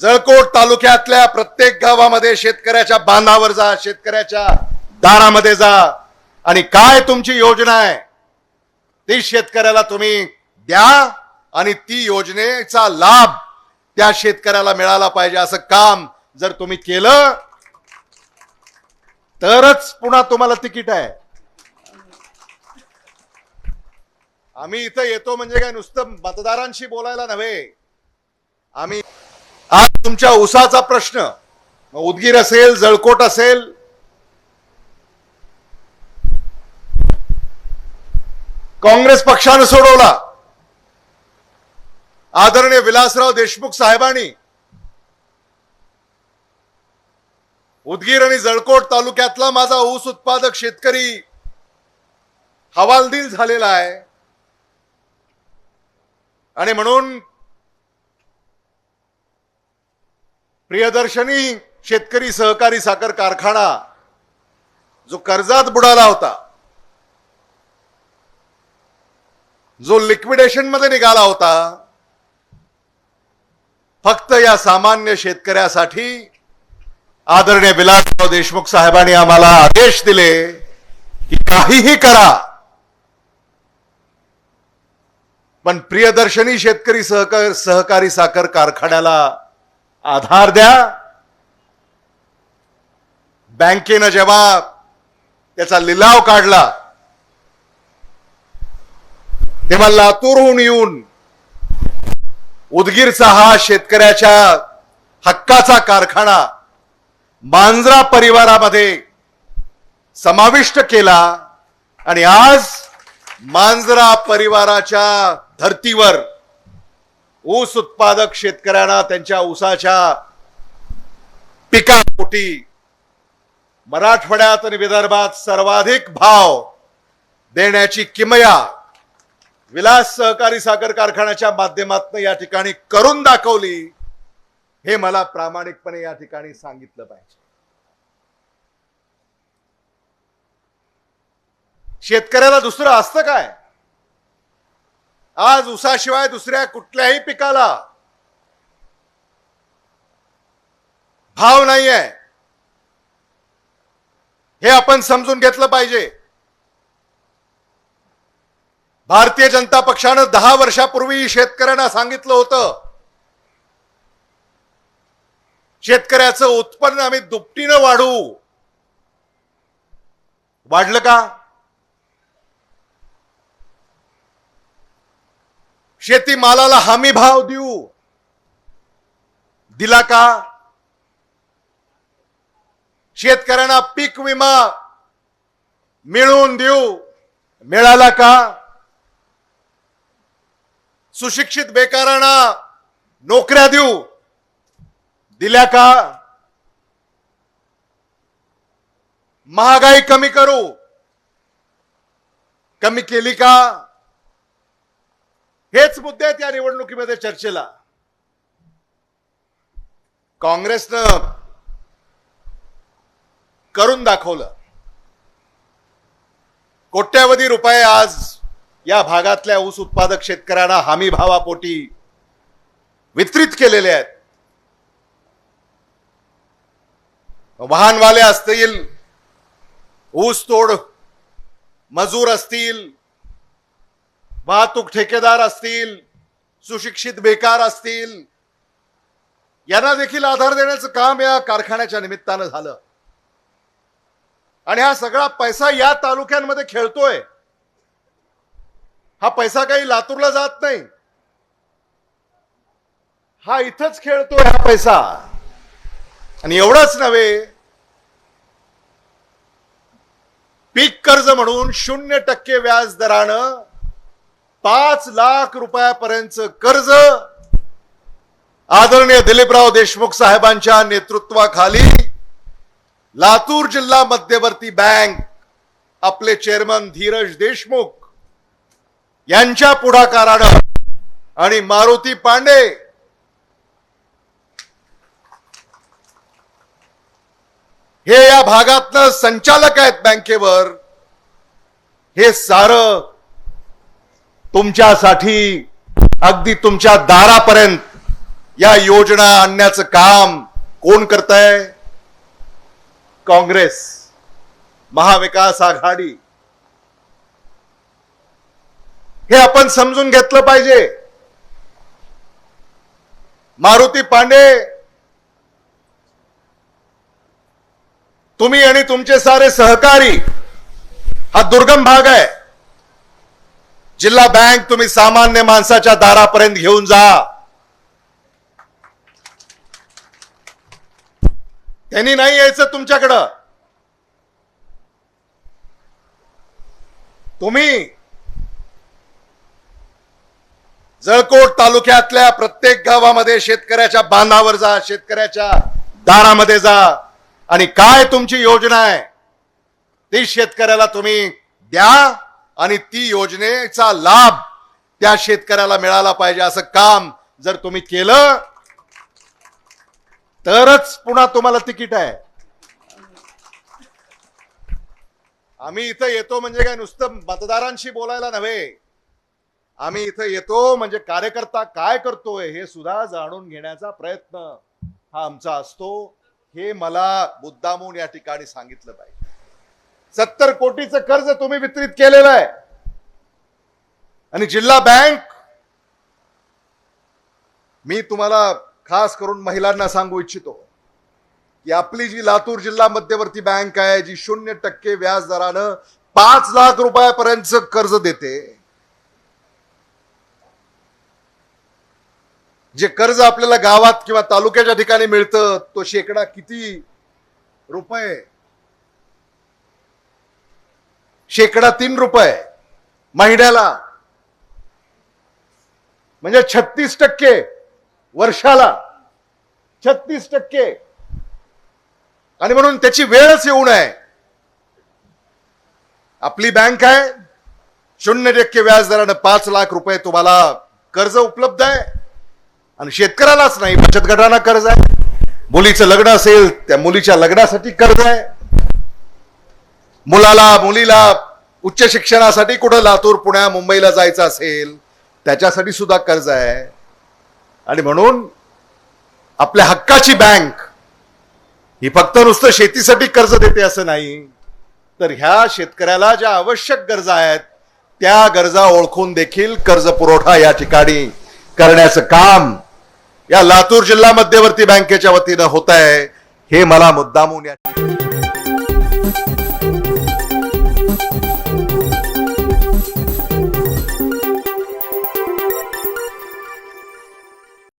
जळकोट तालुक्यातल्या प्रत्येक गावामध्ये शेतकऱ्याच्या बांधावर जा शेतकऱ्याच्या दारामध्ये जा. आणि काय तुमची योजना आहे ती शेतकऱ्याला तुम्ही द्या आणि ती योजनेचा लाभ त्या शेतकऱ्याला मिळाला पाहिजे असं काम जर तुम्ही केलं तरच पुन्हा तुम्हाला तिकीट आहे. आम्ही इथं येतो म्हणजे काय नुसतं मतदारांशी बोलायला नव्हे. आम्ही आज तुमच्या उसाचा प्रश्न. उदगीर असेल जळकोट असेल. काँग्रेस पक्षानं सोडवला. आदरणीय विलासराव देशमुख साहेबांनी. उदगीर आणि जळकोट तालुक्यातला माझा ऊस उत्पादक शेतकरी हवालदिल झालेला आहे. आणि म्हणून प्रियदर्शनी शेतकरी सहकारी साखर कारखाना जो कर्जात बुडाला होता जो लिक्विडेशनमध्ये निघाला होता फक्त या सामान्य शेतकऱ्यासाठी आदरणीय विलासराव देशमुख साहेबांनी आम्हाला आदेश दिले की काहीही करा. पण प्रियदर्शनी शेतकरी सहकार सहकारी साखर कारखान्याला आधार द्या. बँकेनं जेव्हा त्याचा लिलाव काढला. तेव्हा लातूरहून येऊन उदगीरचा हा शेतकऱ्याच्या हक्काचा कारखाना मांजरा परिवारामध्ये समाविष्ट केला आणि आज मांजरा परिवाराच्या धर्तीवर ऊस उत्पादक शेतकऱ्यांना त्यांच्या ऊसाच्या पिकापोटी. मराठवाड्यात आणि विदर्भात सर्वाधिक भाव देण्याची किमया विलास सहकारी साखर कारखान्याच्या माध्यमातून या ठिकाणी करून दाखवली हे मला प्रामाणिकपणे या ठिकाणी सांगितलं पाहिजे. शेतकऱ्याला दुसरं असतं काय? आज उसाशिवाय दुसऱ्या कुठल्याही पिकाला भाव नाही आहे हे आपण समजून घेतलं पाहिजे. भारतीय जनता पक्षानं दहा वर्षापूर्वी शेतकऱ्यांना सांगितलं होतं शेतकऱ्याचं उत्पन्न आम्ही दुपटीनं वाढू वाढलं का? शेती मालाला हमी भाव देऊ. दिला का? शेतकऱ्यांना पीक विमा मिळवून देऊ. मिळाला का? सुशिक्षित बेकारांना नोकऱ्या देऊ. दिल्या का? महागाई कमी करू. कमी केली का? हेच मुद्दे आहेत या निवडणुकीमध्ये चर्चेला. काँग्रेसनं करून दाखवलं. कोट्यावधी रुपये आज या भागातल्या ऊस उत्पादक शेतकऱ्यांना हमी भावापोटी वितरित केलेले आहेत. वाहनवाले असतील ऊस तोड मजूर असतील वाहतूक ठेकेदार असतील सुशिक्षित बेकार असतील यांना देखील आधार देण्याचं काम या कारखान्याच्या निमित्तानं झालं. आणि हा सगळा पैसा या तालुक्यांमध्ये खेळतोय. हा पैसा काही लातूरला जात नाही. हा इथंच खेळतोय हा पैसा. आणि एवढंच नव्हे पीक कर्ज म्हणून शून्य टक्के व्याज दरानं पाच लाख रुपयापर्यंत कर्ज आदरणीय दिलीपराव देशमुख साहेबांच्या नेतृत्वाखाली लातूर जिल्हा मध्यवर्ती बँक आपले चेअरमन धीरज देशमुख यांच्या पुढाकारानं आणि मारुती पांडे हे या भागातनं संचालक आहेत बँकेवर. हे सारं तुमच्यासाठी अगदी तुमच्या दारापर्यंत या योजना आणण्याचं काम कोण करताय? काँग्रेस महाविकास आघाडी. हे आपण समजून घेतलं पाहिजे. मारुती पांडे तुम्ही आणि तुमचे सारे सहकारी हा दुर्गम भाग आहे. जिल्हा बँक तुम्ही सामान्य माणसाच्या दारापर्यंत घेऊन जा. त्यांनी नाही यायचं तुमच्याकडं. तुम्ही जळकोट तालुक्यातल्या प्रत्येक गावामध्ये शेतकऱ्याच्या बांधावर जा शेतकऱ्याच्या दारामध्ये जा. आणि काय तुमची योजना आहे ती शेतकऱ्याला तुम्ही द्या. आणि ती योजनेचा लाभ त्या शेतकऱ्याला मिळाला पाहिजे असं काम जर तुम्ही केलं तरच पुन्हा तुम्हाला तिकीट आहे. आम्ही इथं येतो म्हणजे काय नुसतं मतदारांशी बोलायला नव्हे. आम्ही इथं येतो म्हणजे कार्यकर्ता काय करतोय हे सुद्धा जाणून घेण्याचा प्रयत्न हा आमचा असतो. हे मला मुद्दामून या ठिकाणी सांगितलं पाहिजे. सत्तर कोटीचं कर्ज तुम्ही वितरित केलेलं आहे. आणि जिल्हा बँक मी तुम्हाला खास करून महिलांना सांगू इच्छितो की आपली जी लातूर जिल्हा मध्यवर्ती बँक आहे जी शून्य टक्के व्याज दरानं पाच लाख रुपयापर्यंत कर्ज देते. जे कर्ज आपल्याला गावात किंवा तालुक्याच्या ठिकाणी मिळतं तो शेकडा किती रुपये शेकडा तीन रुपये महिन्याला. म्हणजे छत्तीस टक्के वर्षाला. छत्तीस टक्के. आणि म्हणून त्याची वेळच येऊ नये. आपली बँक आहे. शून्य टक्के व्याजदरानं पाच लाख रुपये तुम्हाला कर्ज उपलब्ध आहे. आणि शेतकऱ्यालाच नाही बचत गटांना कर्ज आहे. मुलीचं लग्न असेल त्या मुलीच्या लग्नासाठी कर्ज आहे. मुलाला मुलीला उच्च शिक्षणासाठी कुठं लातूर पुण्या मुंबईला जायचं असेल त्याच्यासाठी सुद्धा कर्ज आहे. आणि म्हणून आपल्या हक्काची बँक ही फक्त नुसतं शेतीसाठी कर्ज देते असं नाही. तर ह्या शेतकऱ्याला ज्या आवश्यक गरजा आहेत त्या गरजा ओळखून देखील कर्ज पुरवठा या ठिकाणी करण्याचं काम या लातूर जिल्हा मध्यवर्ती बँकेच्या वतीनं होत आहे. हे मला मुद्दामून या